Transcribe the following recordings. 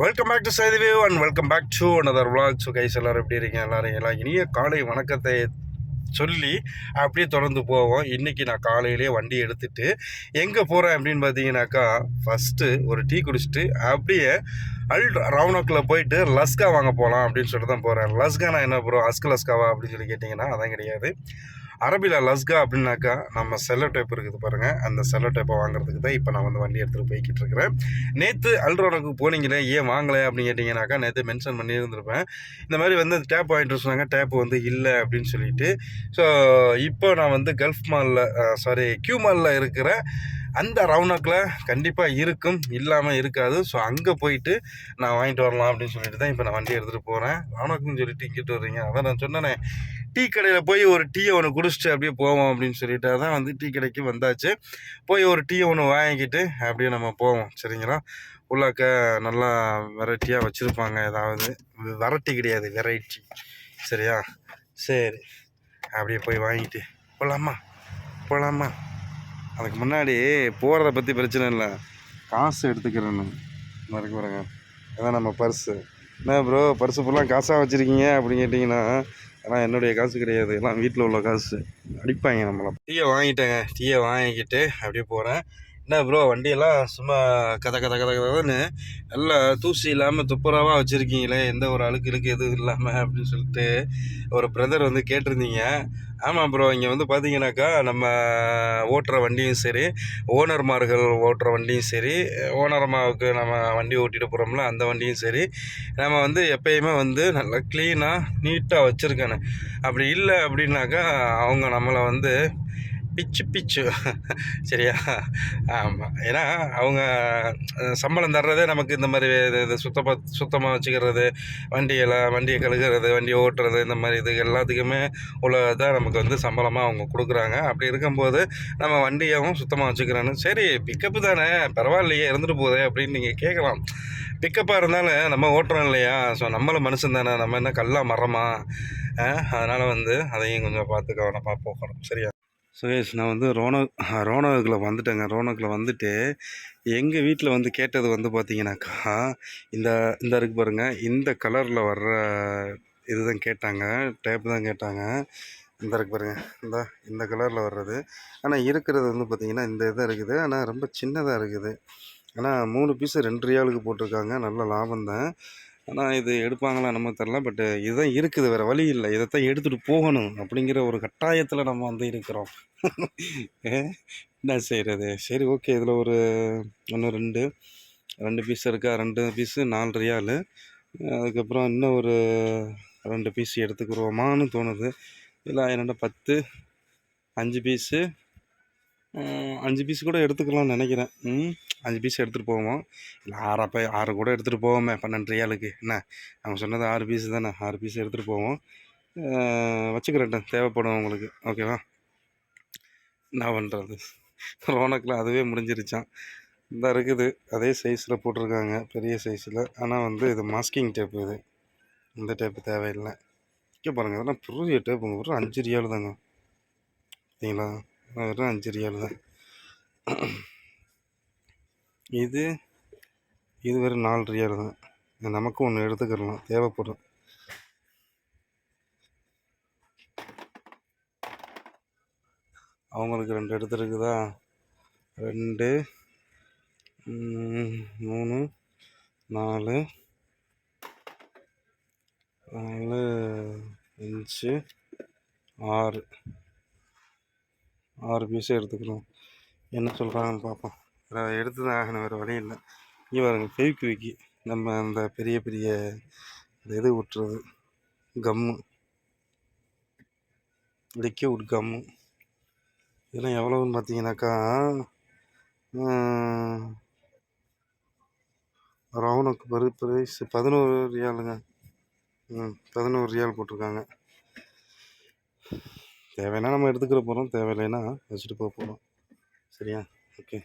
Welcome back to சைதிவே and welcome back to another vlog. So guys எல்லாரும் எப்படி இருக்கீங்க? எல்லோரும் எல்லாம் இனிய காலை வணக்கத்தை சொல்லி அப்படியே தொடர்ந்து போவோம். இன்றைக்கி நான் காலையிலேயே வண்டி எடுத்துகிட்டு எங்கே போகிறேன் அப்படின்னு பார்த்தீங்கன்னாக்கா ஃபஸ்ட்டு ஒரு டீ குடிச்சிட்டு அப்படியே அல் ரவுனக்கில் போயிட்டு லஸ்கா வாங்க போகலாம் அப்படின்னு சொல்லிட்டு தான் போகிறேன் லஸ்கா நான் என்ன போகிறோம் அஸ்கு லஸ்காவா அப்படின்னு சொல்லி கேட்டிங்கன்னா அதான் கிடையாது. அரபியில் லஸ்கா அப்படின்னாக்கா நம்ம செல்லோ டேப் இருக்குது பாருங்கள் அந்த செல்லோ டேப்பை வாங்குறதுக்கு தான் இப்போ நான் வந்து வண்டி எடுத்துகிட்டு போய்கிட்டு இருக்கிறேன். நேற்று அல்ட்ரோனுக்கு போனீங்களே ஏன் வாங்கலை அப்படின்னு கேட்டிங்கனாக்கா நேற்று மென்ஷன் பண்ணியிருந்திருப்பேன். இந்த மாதிரி வந்து டேப் வாங்கிட்டு சொன்னாங்க. டேப் வந்து இல்லை அப்படின்னு சொல்லிட்டு. ஸோ இப்போ நான் வந்து கல்ஃப் மாலில் சாரி கியூ மாலில் இருக்கிற அந்த ரவுனக்கில் கண்டிப்பாக இருக்கும். இல்லாமல் இருக்காது. ஸோ அங்கே போயிட்டு நான் வாங்கிட்டு வரலாம் அப்படின்னு சொல்லிட்டு தான் இப்போ நான் வண்டி எடுத்துகிட்டு போகிறேன் ரவுனக்குன்னு சொல்லிட்டு இங்கிட்டு வர்றீங்க. அதான் நான் சொன்னேனே. டீ கடையில் போய் ஒரு டீயை ஒன்று குடிச்சிட்டு அப்படியே போவோம் அப்படின்னு சொல்லிட்டு அதான் வந்து டீ கடைக்கு வந்தாச்சு. போய் ஒரு டீயை ஒன்று வாங்கிக்கிட்டு அப்படியே நம்ம போவோம். சரிங்களா? உள்ளாக்க நல்லா வெரைட்டியாக வச்சுருப்பாங்க. ஏதாவது வெரைட்டி கிடையாது. வெரைட்டி. சரியா? சரி. அப்படியே போய் வாங்கிட்டு போகலாமா போகலாமா அதுக்கு முன்னாடி போகிறத பற்றி பிரச்சனை இல்லை. காசு எடுத்துக்கிறேன்னு. மறக்க பாருங்க. அதான் நம்ம பர்ஸு என்ன ப்ரோ பர்ஸு ஃபுல்லாக காசாக வச்சுருக்கீங்க அப்படின்னு கேட்டிங்கன்னா ஆனால் என்னுடைய காசு கிடையாது. எல்லாம் வீட்டில் உள்ள காசு. அடிப்பாங்க நம்மளை. டீயை வாங்கிட்டேங்க. டீயை வாங்கிக்கிட்டு அப்படியே போகிறேன் என்ன ப்ரோ வண்டியெல்லாம் சும்மா கதை கதை கதை கதைன்னு நல்லா தூசி இல்லாமல் துப்புரவாக வச்சுருக்கீங்களே. எந்த ஒரு அழுக்கு இழுக்கு எதுவும் இல்லாமல் அப்படின்னு சொல்லிட்டு ஒரு பிரதர் வந்து கேட்டிருந்தீங்க. ஆமாம் ப்ரோ இங்கே வந்து பார்த்தீங்கன்னாக்கா நம்ம ஓட்டுற வண்டியும் சரி ஓனர்மார்கள் ஓட்டுற வண்டியும் சரி ஓனர்மாவுக்கு நம்ம வண்டி ஓட்டிட்டு போகிறோம்ல அந்த வண்டியும் சரி. நம்ம வந்து எப்பயுமே வந்து நல்லா க்ளீனாக நீட்டாக வச்சுருக்கணும். அப்படி இல்லை அப்படின்னாக்கா அவங்க நம்மளை வந்து பிச்சு பிச்சு. சரியா? ஆமாம் ஏன்னா அவங்க சம்பளம் தர்றதே நமக்கு இந்த மாதிரி இது இது சுத்தமாக சுத்தமாக வச்சுக்கிறது வண்டியெல்லாம் வண்டியை கழுகுறது வண்டியை ஓட்டுறது இந்த மாதிரி இது எல்லாத்துக்குமே உள்ளதான் நமக்கு வந்து சம்பளமாக அவங்க கொடுக்குறாங்க. அப்படி இருக்கும்போது நம்ம வண்டியாகவும் சுத்தமாக வச்சுக்கிறேன்னு சரி பிக்கப்பு தானே பரவாயில்லையே இருந்துட்டு போதே அப்படின்னு நீங்கள் கேட்கலாம். பிக்கப்பாக இருந்தாலும் நம்ம ஓட்டுறோம் இல்லையா? ஸோ நம்மளும் மனுஷன் தானே நம்ம என்ன கல்லா மரமா? அதனால் வந்து அதையும் கொஞ்சம் பார்த்து கவனமாக போகணும். சரியா? சுரேஷ் நான் வந்து ரோனக் ரோனகில் வந்துட்டேங்க. ரோனகில் வந்துட்டு எங்கள் வீட்டில் வந்து கேட்டது வந்து பார்த்தீங்கன்னாக்கா இந்த இந்த இருக்கு பாருங்க இந்த கலரில் வர்ற இது தான் கேட்டாங்க டேப் தான் கேட்டாங்க. இந்த இருக்கு பாருங்க இந்த இந்த கலரில் வர்றது. ஆனால் இருக்கிறது வந்து பார்த்திங்கன்னா இந்த இதாக இருக்குது. ஆனால் ரொம்ப சின்னதாக இருக்குது. ஆனால் மூணு பீஸு ரெண்டு ரியாலுக்கு போட்டிருக்காங்க. நல்ல லாபம் தான். ஆனால் இது எடுப்பாங்களா நம்ம தெரில பட்டு இதுதான் இருக்குது வேறு வழி இல்லை. இதைத்தான் எடுத்துகிட்டு போகணும் அப்படிங்கிற ஒரு கட்டாயத்தில் நம்ம வந்து இருக்கிறோம். ஏ, என்ன செய்கிறது சரி ஓகே இதில் ஒரு ஒன்று ரெண்டு. ரெண்டு பீஸ் இருக்கா? ரெண்டு பீஸு நாலு ரியாலு அதுக்கப்புறம் இன்னும் ஒரு ரெண்டு பீஸ் எடுத்துக்கிடுவோமான்னு தோணுது. இல்லை என்னென்ன பத்து. அஞ்சு பீஸு அஞ்சு பீஸ் கூட எடுத்துக்கலாம்னு நினைக்கிறேன். ம் அஞ்சு பீஸ் எடுத்துகிட்டு போவோம். இல்லை ஆறா போய் ஆறு கூட எடுத்துகிட்டு போவோமே பன்னெண்டு ரியாலுக்கு. என்ன? அவங்க சொன்னது ஆறு பீஸ் தானே? ஆறு பீஸ் எடுத்துகிட்டு போவோம். வச்சுக்கிறேன் தேவைப்படும் உங்களுக்கு. ஓகேவா என்ன பண்ணுறது ரோனக்கில் அதுவே முடிஞ்சிருச்சான் இந்த இருக்குது. அதே சைஸில் போட்டிருக்காங்க. பெரிய சைஸில் ஆனால் வந்து இது மாஸ்கிங் டேப் இது. இந்த டேப்பு தேவையில்லை. இங்கே பாருங்கள் இதெல்லாம் புரிய டேப்புங்க ஒரு அஞ்சு ரியால் தாங்க பார்த்தீங்களா? வெறும் அஞ்சு ரியல் தான். இது இது வெறும் நாலு ரியல் தான். நமக்கும் ஒன்று எடுத்துக்கிடலாம் தேவைப்படும். அவங்களுக்கு ரெண்டு எடுத்துருக்குதா? ரெண்டு மூணு நாலு நாலு அஞ்சு ஆறு. ஆறு பீஸே எடுத்துக்கிறோம். என்ன சொல்கிறாங்கன்னு பார்ப்போம். வேறு எடுத்து தான் ஆகணும் வேறு வழி இல்லை. இங்கே பாருங்க ஃபெவிக்விக்கி நம்ம அந்த பெரிய பெரிய இது விட்டுறது கம்மு. லிக்யூட் கம்மு. இதெல்லாம் எவ்வளோன்னு பார்த்தீங்கன்னாக்கா ரவுனுக்கு பரு பிரைஸ் பதினோரு ரியாலுங்க. ம் பதினோரு ரியால் போட்டிருக்காங்க. தேவைன்னா நம்ம எடுத்துக்கிற போகிறோம் தேவையில்லைன்னா வச்சுட்டு போக போகிறோம் சரியா? ஓகே.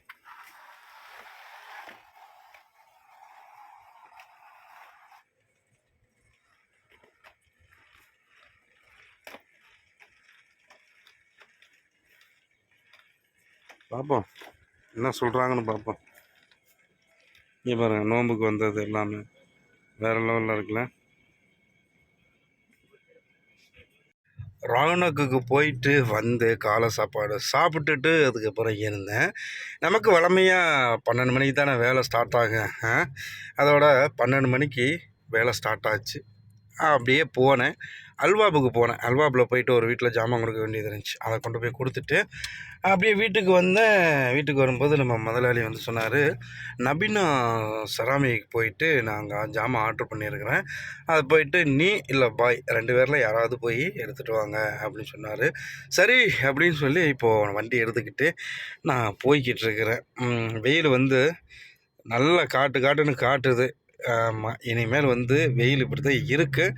பார்ப்போம் என்ன சொல்கிறாங்கன்னு பார்ப்போம் இங்கே பாருங்கள் நோன்புக்கு வந்தது எல்லாமே. வேறு லெவலில் இருக்குல்ல? ராணக்குக்கு போயிட்டு வந்து காலை சாப்பாடு சாப்பிட்டுட்டு அதுக்கப்புறம் இருந்தேன். நமக்கு வழமையாக பன்னெண்டு மணிக்கு தானே வேலை ஸ்டார்ட் ஆகும். அதோட பன்னெண்டு மணிக்கு வேலை ஸ்டார்ட் ஆச்சு. அப்படியே போனேன். அல்வாபுக்கு போனேன். அல்வாபில் போயிட்டு ஒரு வீட்டில் ஜாமான் கொடுக்க வேண்டியது இருந்துச்சு. அதை கொண்டு போய் கொடுத்துட்டு அப்படியே வீட்டுக்கு வந்தேன். வீட்டுக்கு வரும்போது நம்ம முதலாளி வந்து சொன்னார் நபினா செராமிக்கு போயிட்டு நாங்கள் ஜாமான் ஆர்டர் பண்ணியிருக்கிறேன். அது போயிட்டு நீ இல்லை பாய் ரெண்டு பேரில் யாராவது போய் எடுத்துகிட்டு வாங்க அப்படின்னு சொன்னார். சரி அப்படின்னு சொல்லி இப்போது வண்டி எடுத்துக்கிட்டு நான் போய்கிட்டு இருக்கிறேன். வெயில் வந்து நல்லா காட்டு காட்டுன்னு காட்டுது. ஆமாம் இனிமேல் வந்து வெயில் இப்படி தான் இருக்குது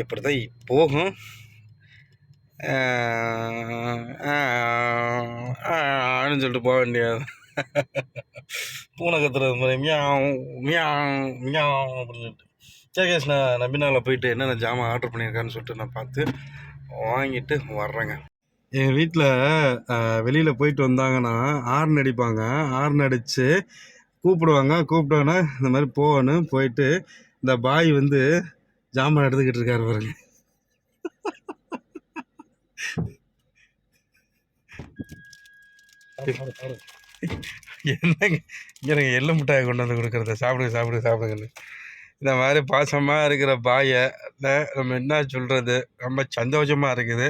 இப்படி தான் போகும் அப்படின்னு சொல்லிட்டு போக வேண்டியது. பூனை கத்துறது மாதிரி மியாவ் மியாவ் மியாவ் அப்படின்னு சொல்லிட்டு. சரி கேஸ் நான் நபினாவில் போயிட்டு என்னென்ன ஜாமான் ஆர்டர் பண்ணியிருக்கான்னு சொல்லிட்டு நான் பார்த்து வாங்கிட்டு வர்றேங்க. எங்கள் வீட்டில் வெளியில் போயிட்டு வந்தாங்கன்னா ஹார்ன் அடிப்பாங்க. ஹார்ன் அடித்து கூப்பிடுவாங்க. கூப்பிட்டோன்னே இந்த மாதிரி போகணும். போயிட்டு இந்த பாய் வந்து ஜாமான் எடுத்துக்கிட்டு இருக்காரு பாருங்க. என்னங்க? எனக்கு எள்ளு மிட்டாயை கொண்டு வந்து கொடுக்குறத? சாப்பிடுங்க சாப்பிடுங்க சாப்பிடுங்கன்னு. இந்த மாதிரி பாசமாக இருக்கிற பாயை நம்ம என்ன சொல்கிறது ரொம்ப சந்தோஷமாக இருக்குது.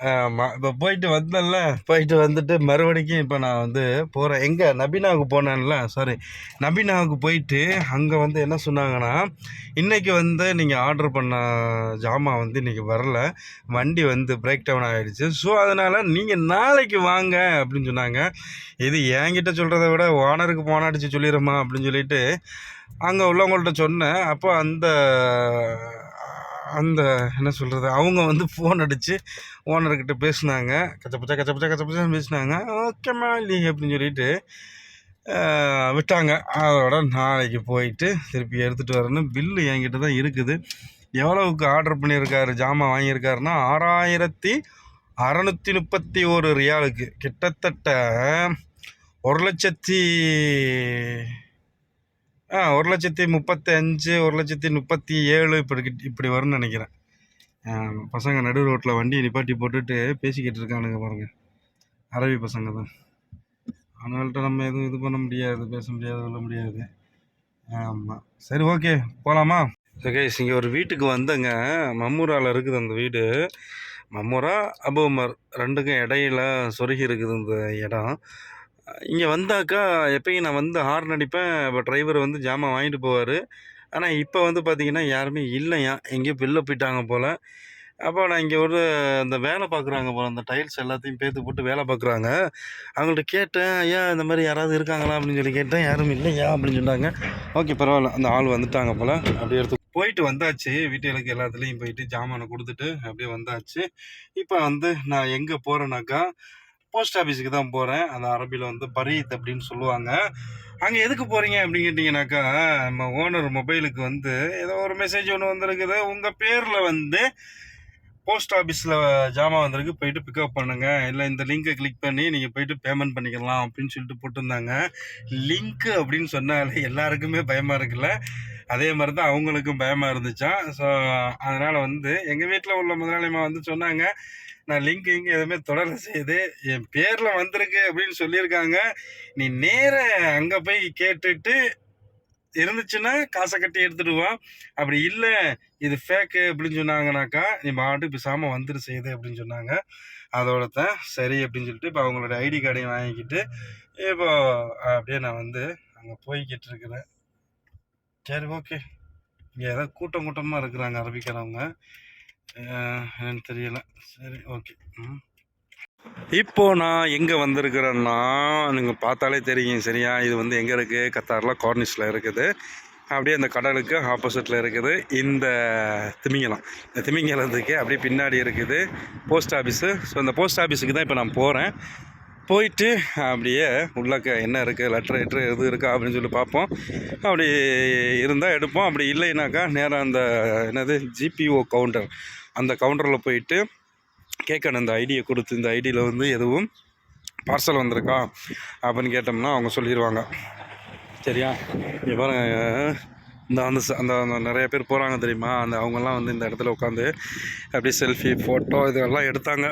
ஆமாம் இப்போ போயிட்டு வந்தேன்ல. போயிட்டு வந்துட்டு மறுபடிக்கும் இப்போ நான் வந்து போகிறேன் எங்கே? நபினாவுக்கு போனேன்ல. சாரி நபினாவுக்கு போயிட்டு அங்கே வந்து என்ன சொன்னாங்கன்னா இன்றைக்கி வந்து நீங்கள் ஆர்டர் பண்ண ஜாமான் வந்து இன்றைக்கி வரல. வண்டி வந்து பிரேக் டவுன் ஆகிடுச்சு ஸோ அதனால் நீங்கள் நாளைக்கு வாங்க. அப்படின்னு சொன்னாங்க. இது என்கிட்ட சொல்கிறத விட ஓனருக்கு போனாடிச்சு சொல்லிடுமா அப்படின்னு சொல்லிட்டு அங்கே உள்ளவங்கள்ட்ட சொன்னேன். அப்போ அந்த அந்த என்ன சொல்கிறது அவங்க வந்து ஃபோன் அடித்து ஓனர்கிட்ட பேசுனாங்க. கச்சப்பச்சா கச்சப்பச்சா கச்சப்பச்சான்னு பேசினாங்க. ஓகேம்மா இல்லைங்க அப்படின்னு சொல்லிட்டு விட்டாங்க. அதோட நாளைக்கு போயிட்டு திருப்பி எடுத்துகிட்டு வரணும் பில்லு என்கிட்ட தான் இருக்குது. எவ்வளவுக்கு ஆர்டர் பண்ணியிருக்காரு ஜாமான் வாங்கியிருக்காருன்னா ஆறாயிரத்தி அறநூற்றி முப்பத்தி ஒரு ரியாலுக்கு. கிட்டத்தட்ட ஒரு லட்சத்தி ஆ ஒரு லட்சத்தி முப்பத்தி அஞ்சு ஒரு லட்சத்தி முப்பத்தி ஏழு இப்படி கிட்ட- இப்படி வரும்னு நினைக்கிறேன். பசங்க நடு ரோட்டில் வண்டியை நிப்பாட்டி போட்டுட்டு பேசிக்கிட்டு இருக்கானுங்க பாருங்கள் அரபி பசங்க தான். அவங்கள்ட்ட நம்ம எதுவும் இது பண்ண முடியாது பேச முடியாது சொல்ல முடியாது. ஆமாம் சரி ஓகே. போகலாமா கைஸ் இங்கே ஒரு வீட்டுக்கு வந்தேங்க. மம்மூராவில் இருக்குது அந்த வீடு. மம்மூரா அபுமர் ரெண்டுக்கும் இடையில சொருகி இருக்குது இந்த இடம். இங்கே வந்தாக்கா எப்பயும் நான் வந்து ஹார்ன் அடிப்பேன். இப்போ டிரைவர் வந்து ஜாமான் வாங்கிட்டு போவார். ஆனால் இப்போ வந்து பார்த்தீங்கன்னா யாருமே இல்லையா? எங்கேயோ வெளில போயிட்டாங்க போல். அப்போ நான் இங்கே ஒரு அந்த வேலை பார்க்குறாங்க போல். அந்த டைல்ஸ் எல்லாத்தையும் பேத்து போட்டு வேலை பார்க்குறாங்க அவங்கள்ட்ட கேட்டேன் ஐயா இந்த மாதிரி யாராவது இருக்காங்களா? அப்படின்னு சொல்லி கேட்டேன். யாரும் இல்லையா? அப்படின்னு சொன்னாங்க. ஓகே பரவாயில்ல. அந்த ஆள் வந்துட்டாங்க போல். அப்படியே எடுத்து போயிட்டு வந்தாச்சு. வீட்டுகளுக்கு எல்லாத்துலேயும் போயிட்டு ஜாமானை கொடுத்துட்டு அப்படியே வந்தாச்சு. இப்போ வந்து நான் எங்கே போகிறேன்னாக்கா போஸ்ட் ஆஃபீஸுக்கு தான் போகிறேன் அந்த அரபியில் வந்து பரீத் அப்படின்னு சொல்லுவாங்க. அங்கே எதுக்கு போகிறீங்க அப்படின்னு கேட்டிங்கனாக்கா நம்ம ஓனர் மொபைலுக்கு வந்து ஏதோ ஒரு மெசேஜ் ஒன்று வந்திருக்குது. உங்கள் பேரில் வந்து போஸ்ட் ஆஃபீஸில் ஜாமான் வந்திருக்கு. போயிட்டு பிக்கப் பண்ணுங்க. இல்லை இந்த லிங்கை கிளிக் பண்ணி நீங்கள் போயிட்டு பேமெண்ட் பண்ணிக்கலாம் அப்படின்னு சொல்லிட்டு போட்டிருந்தாங்க. லிங்க்கு அப்படின்னு சொன்னாலே எல்லாருக்குமே பயமாக இருக்குல்ல? அதே மாதிரி தான் அவங்களுக்கும் பயமாக இருந்துச்சான் ஸோ அதனால் வந்து எங்கள் வீட்டில் உள்ள முதலாளிமா வந்து சொன்னாங்க நான் லிங்க் இங்கே எதுவுமே தொடர செய்யுது என் பேரில் வந்திருக்கு அப்படின்னு சொல்லியிருக்காங்க. நீ நேர அங்கே போய் கேட்டுட்டு இருந்துச்சுன்னா காசை கட்டி எடுத்துடுவான் அப்படி இல்லை இது ஃபேக்கு அப்படின்னு சொன்னாங்கனாக்கா நீ பாட்டு பேசாமல் வந்துரு செய்யுது அப்படின்னு சொன்னாங்க. அதோட தான் சரி அப்படின்னு சொல்லிட்டு இப்போ அவங்களோட ஐடி கார்டையும் வாங்கிக்கிட்டு இப்போ அப்படியே நான் வந்து அங்கே போய்கிட்டு இருக்கிறேன். சரி ஓகே இங்கே ஏதோ கூட்டம் கூட்டமாக இருக்கிறாங்க அரபிக்கிறவங்க என்னன்னு தெரியல. சரி ஓகே ம். இப்போ நான் எங்கே வந்திருக்கிறேன்னா நீங்கள் பார்த்தாலே தெரியும் சரியா? இது வந்து எங்கே இருக்குது கத்தாரில் கார்னிஷில் இருக்குது. அப்படியே அந்த கடலுக்கு ஆப்போசிட்டில் இருக்குது. இந்த திமிங்கலம். இந்த திமிங்கலத்துக்கு அப்படியே பின்னாடி இருக்குது. போஸ்ட் ஆஃபீஸு ஸோ இந்த போஸ்ட் ஆஃபீஸுக்கு தான் இப்போ நான் போகிறேன் போயிட்டு அப்படியே உள்ளக்க என்ன இருக்குது லெட்ரு லெட்ரு எது இருக்கா அப்படின்னு சொல்லி பார்ப்போம். அப்படி இருந்தால் எடுப்போம். அப்படி இல்லைனாக்கா நேராக அந்த என்னது ஜிபிஓ கவுண்டர் அந்த கவுண்டரில் போயிட்டு கேட்கணும் இந்த ஐடியை கொடுத்து இந்த ஐடியில் வந்து எதுவும் பார்சல் வந்திருக்கா அப்படின்னு கேட்டோம்னா அவங்க சொல்லிடுவாங்க சரியா? இங்கே பாருங்க இந்த அந்த அந்த அந்த நிறைய பேர் போகிறாங்க தெரியுமா? அந்த அவங்கெல்லாம் வந்து இந்த இடத்துல உட்காந்து அப்படியே செல்ஃபி ஃபோட்டோ இதெல்லாம் எடுத்தாங்க.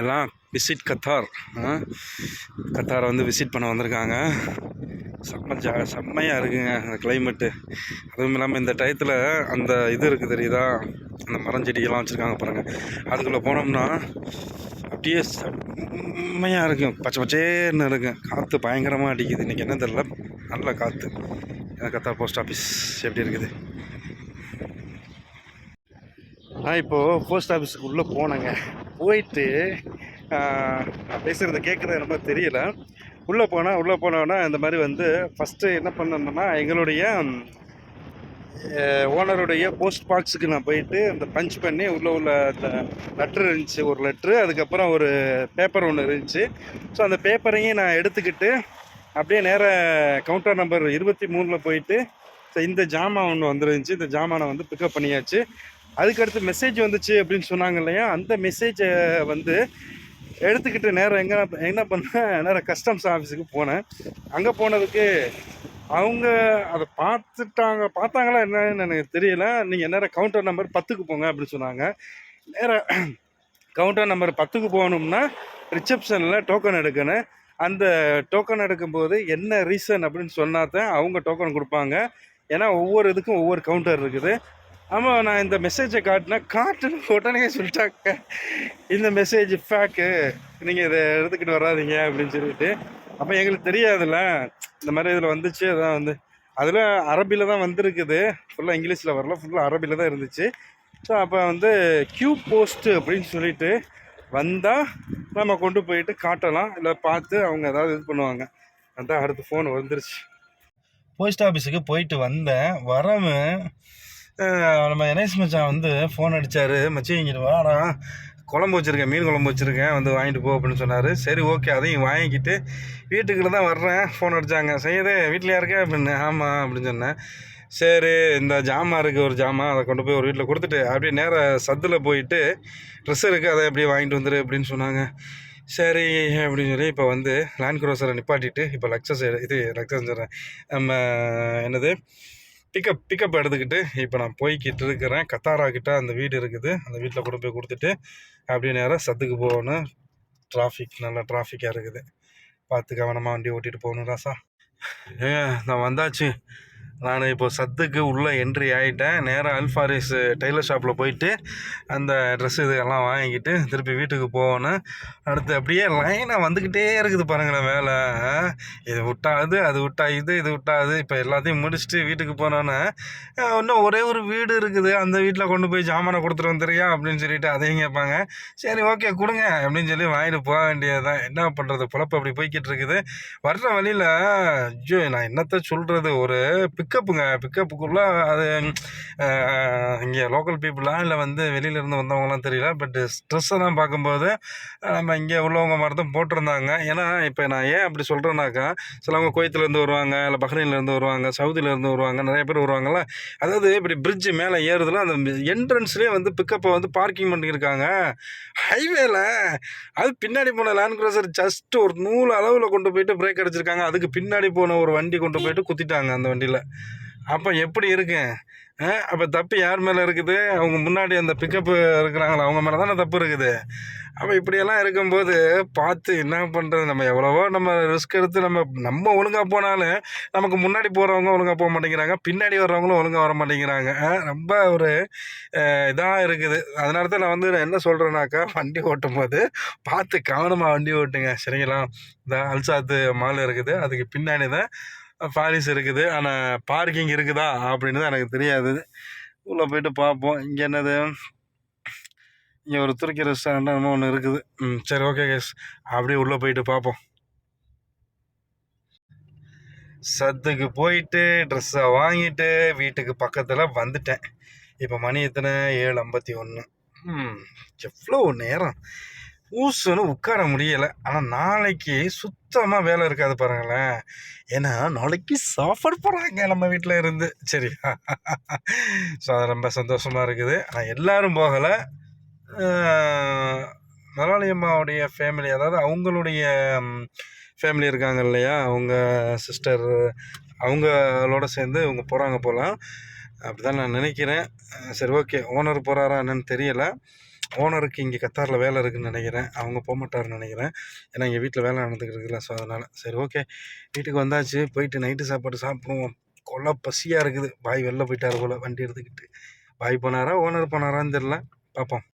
எல்லாம் விசிட் கத்தார். கத்தாரை வந்து விசிட் பண்ண வந்திருக்காங்க. செம்ம ஜா செம்மையாக இருக்குங்க அந்த கிளைமேட்டு அதுவும் இல்லாமல் இந்த டயத்தில் அந்த இது இருக்குது தெரியுதா? அந்த மரஞ்செடியெல்லாம் வச்சுருக்காங்க பாருங்கள் அதுக்குள்ளே போனோம்னா அப்படியே செம்மையாக இருக்கும் பச்சை பச்சேன்னு இருக்கும் காற்று பயங்கரமாக அடிக்குது. இன்றைக்கி என்ன தெரில நல்ல காற்று கத்தார் போஸ்ட் ஆஃபீஸ் எப்படி இருக்குது? நான் இப்போது போஸ்ட் ஆஃபீஸுக்கு உள்ளே போனேங்க. போயிட்டு பேசுகிறத கேட்குறது ரொம்ப தெரியல. உள்ளே போனால் உள்ளே போனோன்னா இந்த மாதிரி வந்து ஃபஸ்ட்டு என்ன பண்ணணும்னா எங்களுடைய ஓனருடைய போஸ்ட் பாக்ஸுக்கு நான் போயிட்டு அந்த பஞ்ச் பண்ணி உள்ளே உள்ள அந்த லெட்ரு இருந்துச்சு ஒரு லெட்ரு அதுக்கப்புறம் ஒரு பேப்பர் ஒன்று இருந்துச்சு. ஸோ அந்த பேப்பரையும் நான் எடுத்துக்கிட்டு அப்படியே நேராக கவுண்டர் நம்பர் இருபத்தி மூணில் போயிட்டு ஸோ இந்த ஜாமான் ஒன்று வந்துருந்துச்சு. இந்த ஜாமானை வந்து பிக்கப் பண்ணியாச்சு. அதுக்கடுத்து மெசேஜ் வந்துச்சு அப்படின்னு சொன்னாங்க இல்லையா? அந்த மெசேஜை வந்து எடுத்துக்கிட்டு நேரம் எங்கே என்ன பண்ணேன் நேரம் கஸ்டம்ஸ் ஆஃபீஸுக்கு போனேன். அங்கே போனதுக்கு அவங்க அதை பார்த்துட்டாங்க. பார்த்தாங்களா என்னன்னு எனக்கு தெரியல. நீங்கள் நேரம் கவுண்டர் நம்பர் பத்துக்கு போங்க அப்படின்னு சொன்னாங்க. நேராக கவுண்டர் நம்பர் பத்துக்கு போகணும்னா ரிசப்ஷனில் டோக்கன் எடுக்கணும். அந்த டோக்கன் எடுக்கும்போது என்ன ரீசன் அப்படின்னு சொன்னா தான் அவங்க டோக்கன் கொடுப்பாங்க. ஏன்னா ஒவ்வொரு இதுக்கும் ஒவ்வொரு கவுண்டர் இருக்குது. ஆமாம் நான் இந்த மெசேஜை காட்டினேன் காட்டுன்னு உடனே சொல்லிட்டாங்க. இந்த மெசேஜ் ஃபேக்கு நீங்கள் இதை எடுத்துக்கிட்டு வராதீங்க அப்படின்னு சொல்லிட்டு. அப்போ எங்களுக்கு தெரியாதுல்ல. இந்த மாதிரி இதில் வந்துச்சு அதான் வந்து. அதில் அரபியில் தான் வந்திருக்குது. ஃபுல்லாக இங்கிலீஷில் வரல ஃபுல்லாக அரபியில் தான் இருந்துச்சு. ஸோ அப்போ வந்து கியூ போஸ்ட்டு அப்படின்னு சொல்லிட்டு வந்தால் நம்ம கொண்டு போயிட்டு காட்டலாம். இல்லை பார்த்து அவங்க ஏதாவது இது பண்ணுவாங்க. அதான் அடுத்து ஃபோன் வந்துருச்சு. போஸ்ட் ஆஃபீஸுக்கு போயிட்டு வந்தேன். வரவன் நம்ம எனேஸ் மச்சான் வந்து ஃபோன் அடித்தார் மச்சி இங்கிட்டு வாடா குழம்பு வச்சுருக்கேன் மீன் குழம்பு வச்சுருக்கேன். வந்து வாங்கிட்டு போ அப்படின்னு சொன்னார். சரி ஓகே அதையும் வாங்கிக்கிட்டு வீட்டுக்குள்ளே தான் வர்றேன். ஃபோன் அடித்தாங்க செய்யுது வீட்டில் இருக்கே? அப்படின்னு ஆமாம் அப்படின்னு சொன்னேன். சரி இந்த ஜாமான் இருக்குது ஒரு ஜாமான். அதை கொண்டு போய் ஒரு வீட்டில் கொடுத்துட்டு அப்படியே நேராக சத்தில் போயிட்டு ட்ரெஸ் இருக்குது அதை அப்படியே வாங்கிட்டு வந்துரு அப்படின்னு சொன்னாங்க. சரி அப்படின்னு சொல்லி இப்போ வந்து லேண்ட் க்ரோசரை நிப்பாட்டிட்டு இப்போ லக்ஸஸ் இது லக்ஸஸ் நம்ம என்னது? பிக்கப் பிக்கப் எடுத்துக்கிட்டு இப்போ நான் போய்கிட்டு இருக்கிறேன். கத்தாரா கிட்ட அந்த வீடு இருக்குது. அந்த வீட்டில் கொண்டு போய் கொடுத்துட்டு அப்படியே நேராக சத்துக்கு போகணும். டிராஃபிக் நல்லா டிராஃபிக்காக இருக்குது. பார்த்து கவனமாக வண்டி ஓட்டிகிட்டு போகணும் ராசா. ஏ நான் வந்தாச்சு. நான் இப்போ சத்துக்கு உள்ளே என்ட்ரி ஆகிட்டேன் நேராக அல்ஃபாரிஸ் டெய்லர் ஷாப்பில் போயிட்டு அந்த ட்ரெஸ் இதெல்லாம் வாங்கிக்கிட்டு திருப்பி வீட்டுக்கு போகணும். அடுத்து அப்படியே லைனாக வந்துக்கிட்டே இருக்குது பாருங்களேன் வேலை இது விட்டாது அது விட்டா இது இது விட்டாது இப்போ எல்லாத்தையும் முடிச்சுட்டு வீட்டுக்கு போனோன்னே இன்னும் ஒரே ஒரு வீடு இருக்குது. அந்த வீட்டில் கொண்டு போய் ஜாமானை கொடுத்துட்டு வந்துறியா அப்படின்னு சொல்லிட்டு அதையும் கேட்பாங்க. சரி ஓகே கொடுங்க அப்படின்னு சொல்லி வாங்கிட்டு போக வேண்டியதுதான். என்ன பண்ணுறது பொழப்பு அப்படி போய்கிட்டு இருக்குது. வர்ற வழியில் ஐயோ நான் என்னத்த சொல்கிறது ஒரு பிக்கப்புங்க பிக்கப்புக்குள்ளே அது இங்கே லோக்கல் பீப்புளாக இல்லை வந்து வெளியிலேருந்து வந்தவங்களாம் தெரியல பட் ஸ்ட்ரெஸ்ஸை தான் பார்க்கும்போது நம்ம இங்கே உள்ளவங்க மாதிரி தான் போட்டிருந்தாங்க. ஏன்னா இப்போ நான் ஏன் அப்படி சொல்கிறேன்னாக்கா சிலவங்க குவைத்துலேருந்து வருவாங்க இல்லை பஹ்ரைன்லேருந்து வருவாங்க சவுதியிலேருந்து வருவாங்க நிறைய பேர் வருவாங்கல்ல அதாவது இப்படி பிரிட்ஜு மேலே ஏறுதுல அந்த என்ட்ரன்ஸ்லேயே வந்து பிக்கப்பை வந்து பார்க்கிங் பண்ணியிருக்காங்க ஹைவேல அது பின்னாடி போன லேண்ட் க்ரோசர் ஜஸ்ட் ஒரு நூறு அளவில் கொண்டு போயிட்டு பிரேக் அடிச்சிருக்காங்க. அதுக்கு பின்னாடி போன ஒரு வண்டி கொண்டு போயிட்டு குத்திட்டாங்க அந்த வண்டியில். அப்போ எப்படி இருக்கு? அப்போ தப்பு யார் மேலே இருக்குது? அவங்க முன்னாடி அந்த பிக்கப்பு இருக்கிறாங்களா? அவங்க மேலே தானே தப்பு இருக்குது? அப்போ இப்படியெல்லாம் இருக்கும்போது பார்த்து என்ன பண்ணுறது நம்ம எவ்வளவோ நம்ம ரிஸ்க் எடுத்து நம்ம நம்ம ஒழுங்காக போனாலும் நமக்கு முன்னாடி போகிறவங்க ஒழுங்காக போக மாட்டேங்கிறாங்க. பின்னாடி வர்றவங்களும் ஒழுங்காக வர மாட்டேங்கிறாங்க. ரொம்ப ஒரு இதாக இருக்குது. அதனால தான் நான் வந்து என்ன சொல்கிறேன்னாக்கா வண்டி ஓட்டும் போது பார்த்து கவனமாக வண்டி ஓட்டுங்க. சரிங்களா? இந்த அல்சாத்து மால் இருக்குது. அதுக்கு பின்னாடி தான் பாரிஸ் இருக்குது. ஆனால் பார்க்கிங் இருக்குதா? அப்படின்னு தான் எனக்கு தெரியாது. உள்ளே போயிட்டு பார்ப்போம். இங்கே என்னது? இங்கே ஒரு துருக்கி ரெஸ்டாரண்ட் ஒன்று இருக்குது. ம் சரி ஓகே கேஸ் அப்படியே உள்ளே போயிட்டு பார்ப்போம். சத்துக்கு போயிட்டு ட்ரெஸ்ஸை வாங்கிட்டு வீட்டுக்கு பக்கத்தில் வந்துட்டேன். இப்போ மணி எத்தனை? ஏழு ஐம்பத்தி ஒன்று ம் எவ்வளோ நேரம்? ஊசுன்னு உட்கார முடியலை. ஆனால் நாளைக்கு சுத்தமாக வேலை இருக்காது பாருங்களேன். ஏன்னா நாளைக்கு சாப்பாடு போகிறாங்க நம்ம வீட்டில் இருந்து. சரி. ஸோ அது ரொம்ப சந்தோஷமாக இருக்குது. ஆனால் எல்லோரும் போகலை. மலாளி அம்மாவுடைய ஃபேமிலி அதாவது அவங்களுடைய ஃபேமிலி இருக்காங்க இல்லையா? அவங்க சிஸ்டர் அவங்களோட சேர்ந்து இவங்க போகிறாங்க போகலாம் அப்படி தான் நான் நினைக்கிறேன். சரி ஓகே ஓனர் போகிறாரா என்னன்னு தெரியலை. ஓனருக்கு இங்கே கத்தாரில் வேலை இருக்குன்னு நினைக்கிறேன். அவங்க போக மாட்டாருன்னு நினைக்கிறேன். ஏன்னா இங்கே வீட்டில் வேலை நடந்துக்கிட்டு இருக்குல்ல ஸோ அதனால். சரி ஓகே வீட்டுக்கு வந்தாச்சு. போயிட்டு நைட்டு சாப்பாடு சாப்பிடுவோம். கொல்ல பசியாக இருக்குது. பாய் வெளில போயிட்டார் போல். வண்டி எடுத்துக்கிட்டு. பாய் போனாரா ஓனர் போனாரான்னு தெரில பார்ப்போம்